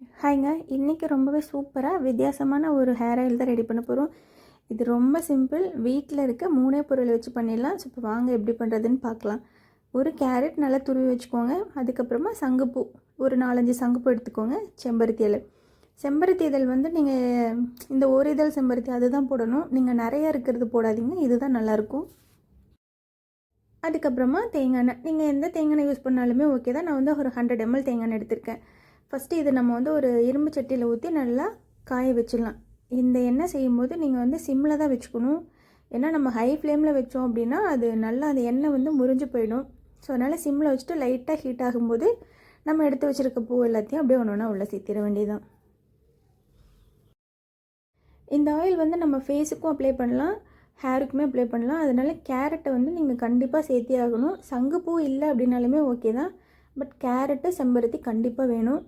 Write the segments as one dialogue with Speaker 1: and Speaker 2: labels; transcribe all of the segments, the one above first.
Speaker 1: ஹாய்ங்க இன்றைக்கி ரொம்பவே சூப்பராக வித்தியாசமான ஒரு ஹேர் ஆயில் தான் ரெடி பண்ண போகிறோம் இது ரொம்ப சிம்பிள் வீட்டில் இருக்க மூணே பொருளை வச்சு பண்ணிடலாம். ஸோ இப்போ வாங்க எப்படி பண்ணுறதுன்னு பார்க்கலாம். ஒரு கேரட் நல்லா துருவி வச்சுக்கோங்க. அதுக்கப்புறமா சங்குப்பூ ஒரு நாலஞ்சு சங்குப்பூ எடுத்துக்கோங்க. செம்பருத்தி இலை. செம்பருத்தி இதழ் வந்து நீங்கள் இந்த ஒரு இதழ் செம்பருத்தி அதுதான் போடணும். நீங்கள் நிறைய இருக்கிறது போடாதீங்க இதுதான் நல்லாயிருக்கும். அதுக்கப்புறமா தேங்காய் எண்ணெய். நீங்கள் எந்த தேங்காய் எண்ணெய் யூஸ் பண்ணாலுமே ஓகே தான். நான் வந்து ஒரு ஹண்ட்ரட் எம்எல் தேங்காய் எடுத்திருக்கேன். ஃபஸ்ட்டு இதை நம்ம வந்து ஒரு இரும்பு சட்டியில் ஊற்றி நல்லா காய வச்சிடலாம். இந்த எண்ணெய் செய்யும்போது நீங்கள் வந்து சிம்மில் தான் வச்சுக்கணும். ஏன்னா நம்ம ஹை ஃப்ளேமில் வச்சோம் அப்படின்னா அது நல்லா அந்த எண்ணெய் வந்து முறிஞ்சு போயிடும். ஸோ அதனால் சிம்மில் வச்சுட்டு லைட்டாக ஹீட் ஆகும்போது நம்ம எடுத்து வச்சுருக்க பூ எல்லாத்தையும் அப்படியே ஒன்று ஒன்றா உள்ளே சேர்த்திட வேண்டியதான் இந்த ஆயில் வந்து நம்ம ஃபேஸுக்கும் அப்ளை பண்ணலாம். ஹேருக்குமே அப்ளை பண்ணலாம். அதனால் கேரட்டை வந்து நீங்கள் கண்டிப்பாக சேர்த்தே ஆகணும். சங்குப்பூ இல்லை அப்படின்னாலுமே ஓகே தான். பட் கேரட்டு செம்பருத்தி கண்டிப்பாக வேணும்.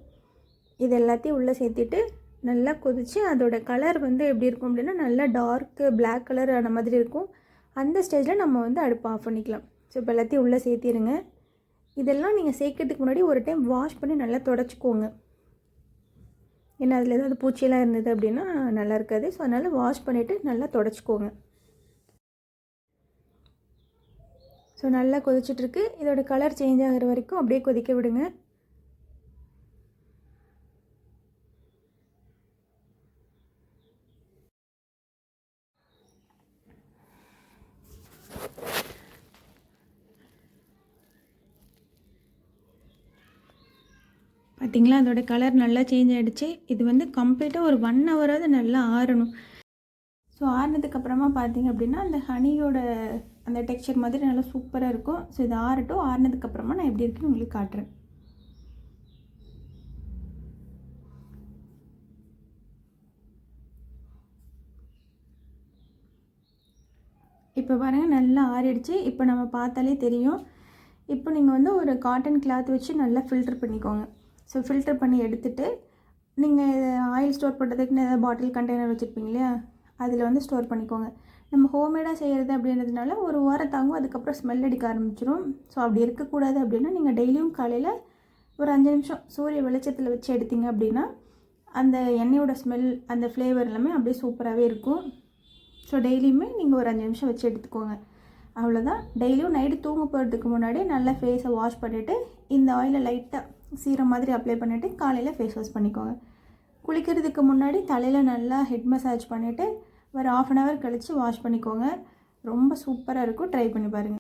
Speaker 1: இது எல்லாத்தையும் உள்ளே சேர்த்திட்டு நல்லா கொதித்து அதோட கலர் வந்து எப்படி இருக்கும் அப்படின்னா நல்லா டார்க்கு பிளாக் கலர் ஆன மாதிரி இருக்கும். அந்த ஸ்டேஜில் நம்ம வந்து அடுப்பு ஆஃப் பண்ணிக்கலாம். ஸோ இப்போ எல்லாத்தையும் உள்ளே சேர்த்திடுங்க இதெல்லாம் நீங்கள் சேர்க்கறதுக்கு முன்னாடி ஒரு டைம் வாஷ் பண்ணி நல்லா தொடச்சிக்கோங்க. ஏன்னா அதில் ஏதாவது பூச்சியெல்லாம் இருந்தது அப்படின்னா நல்லா இருக்காது. ஸோ அதனால் வாஷ் பண்ணிவிட்டு நல்லா தொடச்சிக்கோங்க. ஸோ நல்லா கொதிச்சிட்ருக்கு இதோட கலர் சேஞ்ச் ஆகிற வரைக்கும் அப்படியே கொதிக்க விடுங்க. பார்த்திங்களா அதோட கலர் நல்லா சேஞ்ச் ஆகிடுச்சு இது வந்து கம்ப்ளீட்டாக ஒரு ஒன் ஹவராவது நல்லா ஆறணும். ஸோ ஆறினதுக்கப்புறமா பார்த்தீங்க அப்படின்னா அந்த ஹனியோட அந்த டெக்ஸ்சர் மாதிரி நல்லா சூப்பராக இருக்கும். ஸோ இது ஆறட்டும். ஆறினதுக்கப்புறமா நான் எப்படி இருக்குன்னு உங்களுக்கு காட்டுறேன். இப்போ பாருங்கள் நல்லா ஆறிடுச்சு. இப்போ நம்ம பார்த்தாலே தெரியும். இப்போ நீங்கள் வந்து ஒரு காட்டன் கிளாத் வச்சு நல்லா ஃபில்டர் பண்ணிக்கோங்க. ஸோ ஃபில்டர் பண்ணி எடுத்துகிட்டு நீங்கள் ஆயில் ஸ்டோர் பண்ணுறதுக்குன்னு ஏதாவது பாட்டில் கண்டெய்னர் வச்சுருப்பீங்க இல்லையா? அதில் வந்து ஸ்டோர் பண்ணிக்கோங்க. நம்ம ஹோம்மேடாக செய்கிறது அப்படின்றதுனால ஒரு வாரம் தாங்கும் அதுக்கப்புறம் ஸ்மெல் அடிக்க ஆரம்பிச்சிடும் ஸோ அப்படி இருக்கக்கூடாது அப்படின்னா நீங்கள் டெய்லியும் காலையில் ஒரு அஞ்சு நிமிஷம் சூரிய வெளிச்சத்தில் வச்சு எடுத்தீங்க அப்படின்னா அந்த எண்ணெயோட ஸ்மெல் அந்த ஃப்ளேவர் எல்லாமே அப்படியே சூப்பராகவே இருக்கும். ஸோ டெய்லியுமே நீங்கள் ஒரு அஞ்சு நிமிஷம் வச்சு எடுத்துக்கோங்க. அவ்வளோதான் டெய்லியும் நைட்டு தூங்க போகிறதுக்கு முன்னாடி நல்லா ஃபேஸை வாஷ் பண்ணிவிட்டு இந்த ஆயிலை லைட்டாக சீரம் மாதிரி அப்ளை பண்ணிவிட்டு காலையில் ஃபேஸ் வாஷ் பண்ணிக்கோங்க. குளிக்கிறதுக்கு முன்னாடி தலையில் நல்லா ஹெட் மசாஜ் பண்ணிவிட்டு ஒரு ஆஃப் அன் ஹவர் கழித்து வாஷ் பண்ணிக்கோங்க. ரொம்ப சூப்பராக இருக்கும். ட்ரை பண்ணி பாருங்கள்